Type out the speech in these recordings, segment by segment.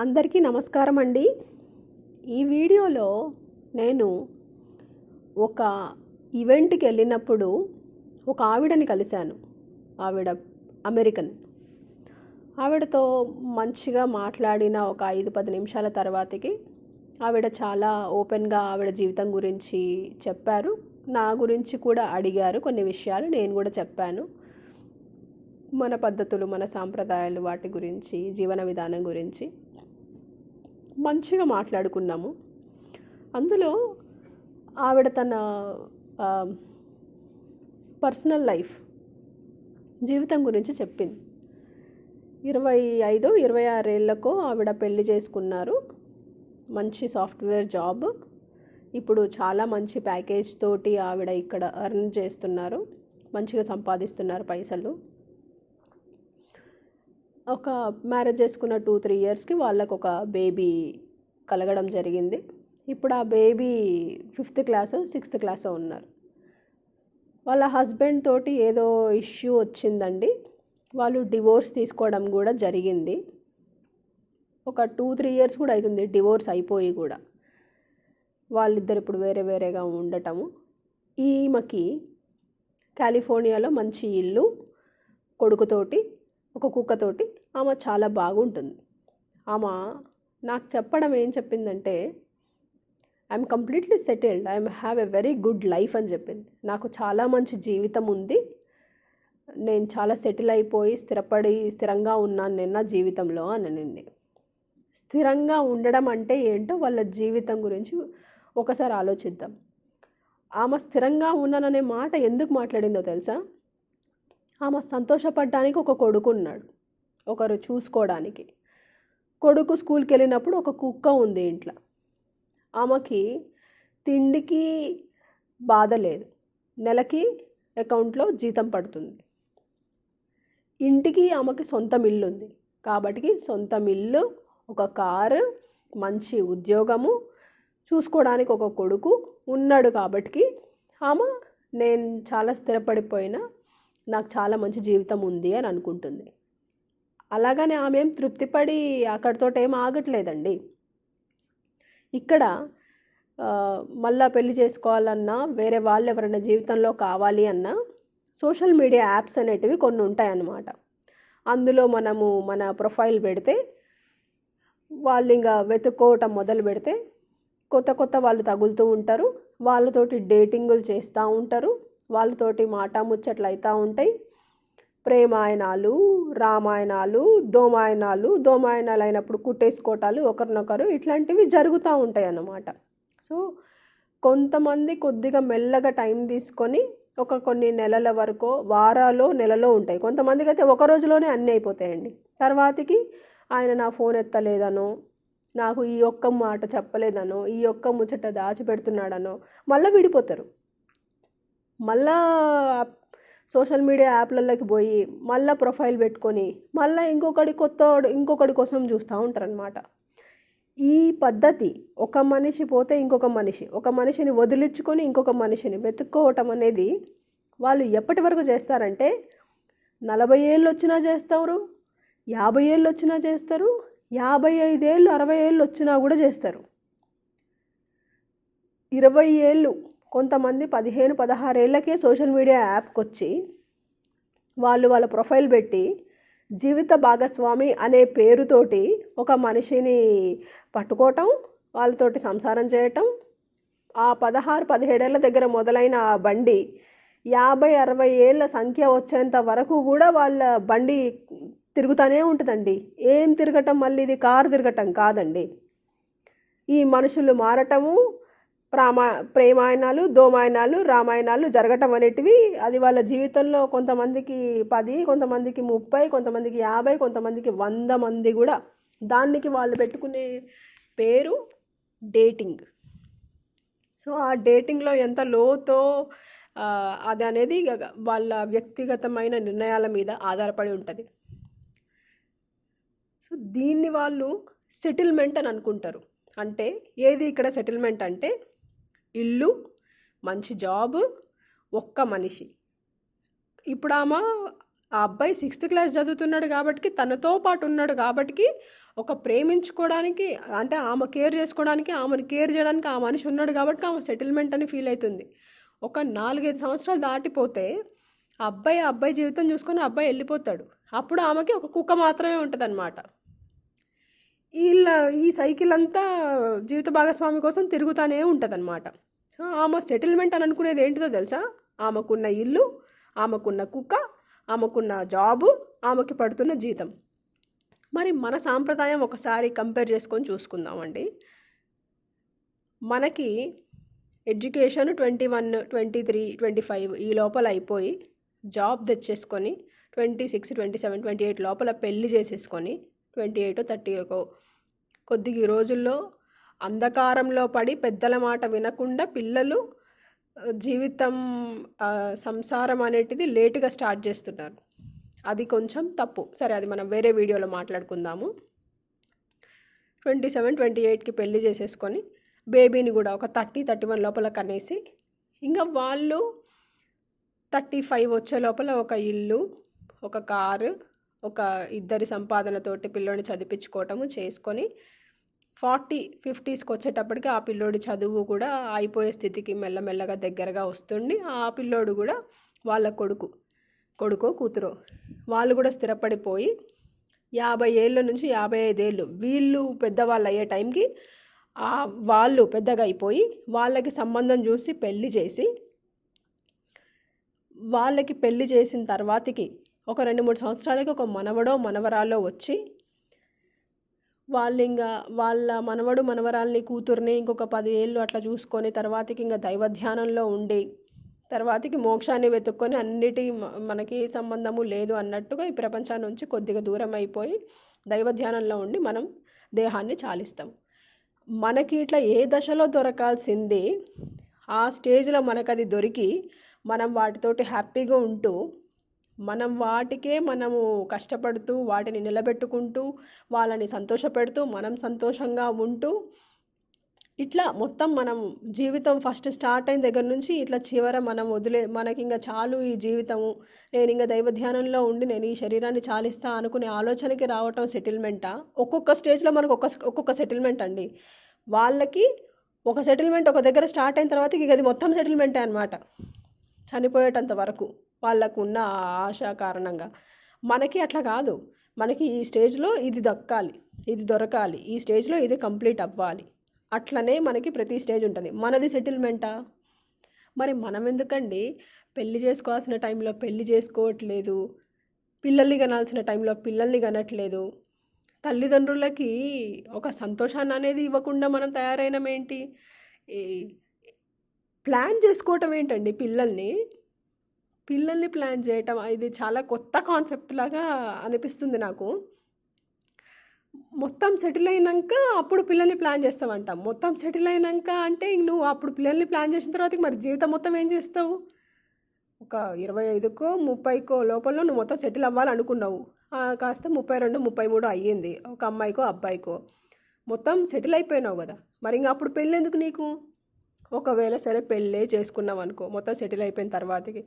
అందరికీ నమస్కారం అండి. ఈ వీడియోలో నేను ఒక ఈవెంట్కి వెళ్ళినప్పుడు ఒక ఆవిడని కలిశాను. ఆవిడ అమెరికన్. ఆవిడతో మంచిగా మాట్లాడిన ఒక ఐదు పది నిమిషాల తర్వాతకి ఆవిడ చాలా ఓపెన్గా ఆవిడ జీవితం గురించి చెప్పారు. నా గురించి కూడా అడిగారు. కొన్ని విషయాలు నేను కూడా చెప్పాను. మన పద్ధతులు మన సాంప్రదాయాలు వాటి గురించి జీవన విధానం గురించి. మంచిగా మాట్లాడుకున్నాము. అందులో ఆవిడ తన పర్సనల్ లైఫ్ జీవితం గురించి చెప్పింది. ఇరవై ఐదు ఇరవై ఆరేళ్ళకో ఆవిడ పెళ్ళి చేసుకున్నారు. మంచి సాఫ్ట్వేర్ జాబ్. ఇప్పుడు చాలా మంచి ప్యాకేజ్ తోటి ఆవిడ ఇక్కడ అర్న్ చేస్తున్నారు. మంచిగా సంపాదిస్తున్నారు పైసలు. ఒక మ్యారేజ్ చేసుకున్న టూ త్రీ ఇయర్స్కి వాళ్ళకు ఒక బేబీ కలగడం జరిగింది. ఇప్పుడు ఆ baby fifth class sixth class ఉన్నారు. వాళ్ళ హస్బెండ్ తోటి ఏదో ఇష్యూ వచ్చిందండి. వాళ్ళు డివోర్స్ తీసుకోవడం కూడా జరిగింది. ఒక టూ త్రీ ఇయర్స్ కూడా అవుతుంది డివోర్స్ అయిపోయి కూడా. వాళ్ళిద్దరు ఇప్పుడు వేరే వేరేగా ఉండటము. ఈమెకి కాలిఫోర్నియాలో మంచి ఇల్లు కొడుకుతోటి ఒక కుక్కతోటి ఆమె చాలా బాగుంటుంది. ఆమె నాకు చెప్పడం ఏం చెప్పిందంటే I'm completely settled. I'm have a very good life అని చెప్పింది. నాకు చాలా మంచి జీవితం ఉంది. నేను చాలా సెటిల్ అయిపోయి స్థిరపడి స్థిరంగా ఉన్నాను నిన్న జీవితంలో అని అనింది. స్థిరంగా ఉండడం అంటే ఏంటో వాళ్ళ జీవితం గురించి ఒకసారి ఆలోచిద్దాం. ఆమె స్థిరంగా ఉన్నాననే మాట ఎందుకు మాట్లాడిందో తెలుసా? ఆమె సంతోషపడడానికి ఒక కొడుకు ఉన్నాడు ఒకరు చూసుకోవడానికి. కొడుకు స్కూల్కి వెళ్ళినప్పుడు ఒక కుక్క ఉంది ఇంట్లో. ఆమెకి తిండికి బాధ లేదు. నెలకి అకౌంట్లో జీతం పడుతుంది. ఇంటికి ఆమెకి సొంతం ఇల్లు ఉంది. కాబట్టి సొంతం ఇల్లు ఒక కారు మంచి ఉద్యోగము చూసుకోవడానికి ఒక కొడుకు ఉన్నాడు కాబట్టి ఆమె నేను చాలా స్థిరపడిపోయినా నాకు చాలా మంచి జీవితం ఉంది అని అనుకుంటుంది. అలాగని ఆమె ఏం తృప్తిపడి అక్కడితో ఏం ఆగట్లేదండి. ఇక్కడ మళ్ళా పెళ్ళి చేసుకోవాలన్నా వేరే వాళ్ళు ఎవరైనా జీవితంలో కావాలి అన్నా సోషల్ మీడియా యాప్స్ అనేటివి కొన్ని ఉంటాయన్నమాట. అందులో మనము మన ప్రొఫైల్ పెడితే వాళ్ళు ఇంకా వెతుక్కోవటం మొదలు పెడితే కొత్త కొత్త వాళ్ళు తగులుతూ ఉంటారు. వాళ్ళతోటి డేటింగులు చేస్తూ ఉంటారు. వాళ్ళతోటి మాట ముచ్చట్లు అవుతూ ఉంటాయి. ప్రేమాయణాలు రామాయణాలు దోమాయణాలు దోమాయణాలు అయినప్పుడు కుట్టేసుకోవటాలు ఒకరినొకరు ఇట్లాంటివి జరుగుతూ ఉంటాయి అన్నమాట సో కొంతమంది కొద్దిగా మెల్లగా టైం తీసుకొని ఒక కొన్ని నెలల వరకు వారాలో నెలలో ఉంటాయి. కొంతమందికి అయితే ఒక రోజులోనే అన్నీ అయిపోతాయండి. తర్వాతకి ఆయన నా ఫోన్ ఎత్తలేదనో నాకు ఈ ఒక్క మాట చెప్పలేదనో ఈ ఒక్క ముచ్చట దాచిపెడుతున్నాడనో మళ్ళీ విడిపోతారు. మళ్ళా సోషల్ మీడియా యాప్లలోకి పోయి మళ్ళీ ప్రొఫైల్ పెట్టుకొని మళ్ళీ ఇంకొకటి కొత్త ఇంకొకటి కోసం చూస్తూ ఉంటారనమాట ఈ పద్ధతి ఒక మనిషి పోతే ఇంకొక మనిషి ఒక మనిషిని వదిలించుకొని ఇంకొక మనిషిని వెతుక్కోవటం అనేది వాళ్ళు ఎప్పటి వరకు చేస్తారంటే నలభై ఏళ్ళు వచ్చినా చేస్తారు యాభై ఏళ్ళు వచ్చినా చేస్తారు యాభై ఐదేళ్ళు అరవై ఏళ్ళు వచ్చినా కూడా చేస్తారు. ఇరవై ఏళ్ళు కొంతమంది పదిహేను పదహారేళ్ళకే సోషల్ మీడియా యాప్కి వచ్చి వాళ్ళు వాళ్ళ ప్రొఫైల్ పెట్టి జీవిత భాగస్వామి అనే పేరుతోటి ఒక మనిషిని పట్టుకోవటం వాళ్ళతోటి సంసారం చేయటం ఆ పదహారు పదిహేడేళ్ళ దగ్గర మొదలైన ఆ బండి యాభై అరవై ఏళ్ళ సంఖ్య వచ్చేంత వరకు కూడా వాళ్ళ బండి తిరుగుతూనే ఉంటుందండి. ఏం తిరగటం మళ్ళీ ఇది కారు తిరగటం కాదండి. ఈ మనుషులు మారటము ప్రామా ప్రేమాయణాలు దోమాయణాలు రామాయణాలు జరగటం అనేటివి అది వాళ్ళ జీవితంలో కొంతమందికి పది కొంతమందికి ముప్పై కొంతమందికి యాభై కొంతమందికి వంద మంది కూడా దానికి వాళ్ళు పెట్టుకునే పేరు డేటింగ్. సో ఆ డేటింగ్లో ఎంత లోతో అది అనేది వాళ్ళ వ్యక్తిగతమైన నిర్ణయాల మీద ఆధారపడి ఉంటుంది. సో దీన్ని వాళ్ళు సెటిల్మెంట్ అని అనుకుంటారు. అంటే ఏది ఇక్కడ సెటిల్మెంట్ అంటే ఇల్లు మంచి జాబ్ ఒక్క మనిషి. ఇప్పుడు ఆమె ఆ అబ్బాయి సిక్స్త్ క్లాస్ చదువుతున్నాడు కాబట్టి తనతో పాటు ఉన్నాడు కాబట్టి ఒక ప్రేమించుకోవడానికి అంటే ఆమె కేర్ చేసుకోవడానికి ఆమెను కేర్ చేయడానికి ఆ మనిషి ఉన్నాడు కాబట్టి ఆమె సెటిల్మెంట్ అని ఫీల్ అవుతుంది. ఒక నాలుగైదు సంవత్సరాలు దాటిపోతే అబ్బాయి ఆ అబ్బాయి జీవితం చూసుకొని అబ్బాయి వెళ్ళిపోతాడు. అప్పుడు ఆమెకి ఒక కుక్క మాత్రమే ఉంటుందన్నమాట. వీళ్ళ ఈ సైకిల్ అంతా జీవిత భాగస్వామి కోసం తిరుగుతూనే ఉంటుంది అనమాట సో ఆమె సెటిల్మెంట్ అని అనుకునేది ఏంటిదో తెలుసా? ఆమెకున్న ఇల్లు ఆమెకున్న కుక్క ఆమెకున్న జాబు ఆమెకి పడుతున్న జీతం. మరి మన సాంప్రదాయం ఒకసారి కంపేర్ చేసుకొని చూసుకుందామండి. మనకి education twenty one twenty three twenty five ఈ లోపల అయిపోయి job తెచ్చేసుకొని twenty six twenty seven twenty eight లోపల పెళ్ళి చేసేసుకొని ట్వంటీ ఎయిట్ థర్టీకో కొద్దిగా ఈ రోజుల్లో అంధకారంలో పడి పెద్దల మాట వినకుండా పిల్లలు జీవితం సంసారం అనేటిది లేటుగా స్టార్ట్ చేస్తున్నారు. అది కొంచెం తప్పు. సరే అది మనం వేరే వీడియోలో మాట్లాడుకుందాము. ట్వంటీ సెవెన్ ట్వంటీ ఎయిట్కి పెళ్ళి చేసేసుకొని బేబీని కూడా ఒక థర్టీ థర్టీ వన్ లోపల కనేసి ఇంకా వాళ్ళు థర్టీ ఫైవ్ వచ్చే లోపల ఒక ఇల్లు ఒక కారు ఒక ఇద్దరి సంపాదనతోటి పిల్లోని చదివించుకోవటము చేసుకొని ఫార్టీ ఫిఫ్టీస్కి వచ్చేటప్పటికి ఆ పిల్లోడి చదువు కూడా అయిపోయే స్థితికి మెల్లమెల్లగా దగ్గరగా వస్తుంది ఆ పిల్లోడు కూడా వాళ్ళ కొడుకు కొడుకో కూతురో వాళ్ళు కూడా స్థిరపడిపోయి యాభై ఏళ్ళ నుంచి యాభై ఐదేళ్ళు వీళ్ళు పెద్దవాళ్ళు అయ్యే టైంకి ఆ వాళ్ళు పెద్దగా అయిపోయి వాళ్ళకి సంబంధం చూసి పెళ్ళి చేసి వాళ్ళకి పెళ్ళి చేసిన తర్వాతకి ఒక రెండు మూడు సంవత్సరాలకి ఒక మనవడో మనవరాలో వచ్చి వాళ్ళు ఇంకా వాళ్ళ మనవడు మనవరాల్ని కూతుర్ని ఇంకొక పది ఏళ్ళు అట్లా చూసుకొని తర్వాతకి ఇంకా దైవ ధ్యానంలో ఉండి తర్వాతకి మోక్షాన్ని వెతుక్కొని అన్నిటి మనకి ఏ సంబంధము లేదు అన్నట్టుగా ఈ ప్రపంచాన్ని నుంచి కొద్దిగా దూరం అయిపోయి దైవ ధ్యానంలో ఉండి మనం దేహాన్ని చాలిస్తాం. మనకి ఇట్లా ఏ దశలో దొరకాల్సింది ఆ స్టేజ్లో మనకు అది దొరికి మనం వాటితోటి హ్యాపీగా ఉంటూ మనం వాటికే మనము కష్టపడుతూ వాటిని నిలబెట్టుకుంటూ వాళ్ళని సంతోషపెడుతూ మనం సంతోషంగా ఉంటూ ఇట్లా మొత్తం మనం జీవితం ఫస్ట్ స్టార్ట్ అయిన దగ్గర నుంచి ఇట్లా చివర మనం వదిలే మనకి ఇంకా చాలు ఈ జీవితము. నేను ఇంకా దైవ ధ్యానంలో ఉండి నేను ఈ శరీరాన్ని చాలిస్తా అనుకునే ఆలోచనకి రావటం సెటిల్మెంటా? ఒక్కొక్క స్టేజ్లో మనకు ఒక్క ఒక్కొక్క సెటిల్మెంట్ అండి. వాళ్ళకి ఒక సెటిల్మెంట్ ఒక దగ్గర స్టార్ట్ అయిన తర్వాత ఇక అది మొత్తం సెటిల్మెంటే అనమాట చనిపోయేటంత వరకు. వాళ్ళకు ఉన్న ఆశ కారణంగా. మనకి అట్లా కాదు. మనకి ఈ స్టేజ్లో ఇది దక్కాలి. ఇది దొరకాలి. ఈ స్టేజ్లో ఇది కంప్లీట్ అవ్వాలి. అట్లనే మనకి ప్రతి స్టేజ్ ఉంటుంది. మనది సెటిల్మెంటా? మరి మనం ఎందుకండి పెళ్ళి చేసుకోవాల్సిన టైంలో పెళ్ళి చేసుకోవట్లేదు? పిల్లల్ని కనాల్సిన టైంలో పిల్లల్ని కనట్లేదు? తల్లిదండ్రులకి ఒక సంతోషాన్ని అనేది ఇవ్వకుండా మనం తయారైనమేంటి? ఈ ప్లాన్ చేసుకోవటం ఏంటండి పిల్లల్ని? పిల్లల్ని ప్లాన్ చేయటం ఇది చాలా కొత్త కాన్సెప్ట్ లాగా అనిపిస్తుంది నాకు. మొత్తం సెటిల్ అయినాక అప్పుడు పిల్లల్ని ప్లాన్ చేస్తావంట మొత్తం సెటిల్ అయినాక అంటే నువ్వు అప్పుడు పిల్లల్ని ప్లాన్ చేసిన తర్వాత మరి జీవితం మొత్తం ఏం చేస్తావు? ఒక ఇరవై ఐదుకో ముప్పైకో లోపల నువ్వు మొత్తం సెటిల్ అవ్వాలనుకున్నావు. కాస్త ముప్పై రెండు ముప్పై మూడు అయ్యింది. ఒక అమ్మాయికో అబ్బాయికో. మొత్తం సెటిల్ అయిపోయినావు కదా. మరి ఇంకా అప్పుడు పెళ్ళి ఎందుకు నీకు? ఒకవేళ సరే పెళ్ళే చేసుకున్నావు అనుకో మొత్తం సెటిల్ అయిపోయిన తర్వాతకి.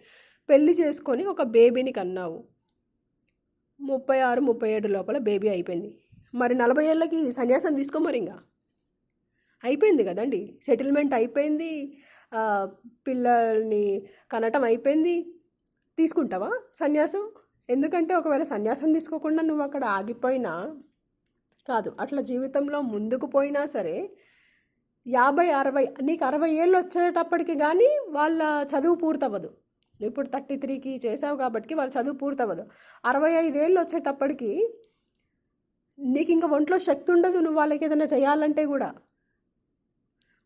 పెళ్ళి చేసుకొని ఒక బేబీని కన్నావు. ముప్పై ఆరు ముప్పై ఏడు లోపల బేబీ అయిపోయింది. మరి నలభై ఏళ్ళకి సన్యాసం తీసుకో మరి ఇంకా అయిపోయింది కదండి. సెటిల్మెంట్ అయిపోయింది. పిల్లల్ని కనటం అయిపోయింది. తీసుకుంటావా సన్యాసం? ఎందుకంటే ఒకవేళ సన్యాసం తీసుకోకుండా నువ్వు అక్కడ ఆగిపోయినా కాదు అట్లా జీవితంలో ముందుకు పోయినా సరే యాభై అరవై నీకు అరవై ఏళ్ళు వచ్చేటప్పటికి కానీ వాళ్ళ చదువు పూర్తవ్వదు. ఇప్పుడు థర్టీ త్రీకి చేసావు కాబట్టి వాళ్ళ చదువు పూర్తవ్వదు. అరవై ఐదేళ్ళు వచ్చేటప్పటికి నీకు ఇంకా ఒంట్లో శక్తి ఉండదు నువ్వు వాళ్ళకి ఏదైనా చేయాలంటే కూడా.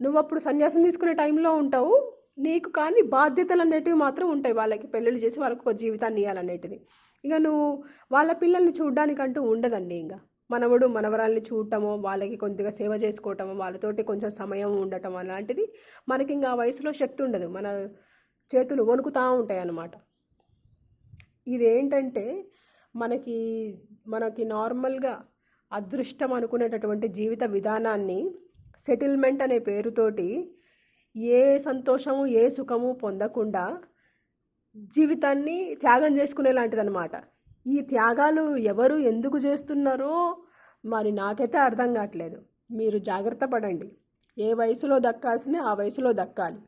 నువ్వు అప్పుడు సన్యాసం తీసుకునే టైంలో ఉంటావు. నీకు కానీ బాధ్యతలు అనేటివి మాత్రం ఉంటాయి వాళ్ళకి. పెళ్ళిళ్ళు చేసి వాళ్ళకి ఒక జీవితాన్ని ఇవ్వాలనేటిది ఇక నువ్వు వాళ్ళ పిల్లల్ని చూడడానికంటూ ఉండదండి ఇంకా. మనవడు మనవరాల్ని చూడటమో వాళ్ళకి కొద్దిగా సేవ చేసుకోవటమో వాళ్ళతోటి కొంచెం సమయం ఉండటం అలాంటిది మనకి ఇంకా ఆ వయసులో శక్తి ఉండదు. మన చేతులు వణుకుతూ ఉంటాయి అన్నమాట ఇదేంటంటే మనకి మనకి నార్మల్గా అదృష్టం అనుకునేటటువంటి జీవిత విధానాన్ని సెటిల్మెంట్ అనే పేరుతోటి ఏ సంతోషము ఏ సుఖము పొందకుండా జీవితాన్ని త్యాగం చేసుకునే లాంటిదన్నమాట ఈ త్యాగాలు ఎవరు ఎందుకు చేస్తున్నారో మరి నాకైతే అర్థం కావట్లేదు. మీరు జాగ్రత్త పడండి. ఏ వయసులో దక్కాల్సిందే ఆ వయసులో దక్కాలి.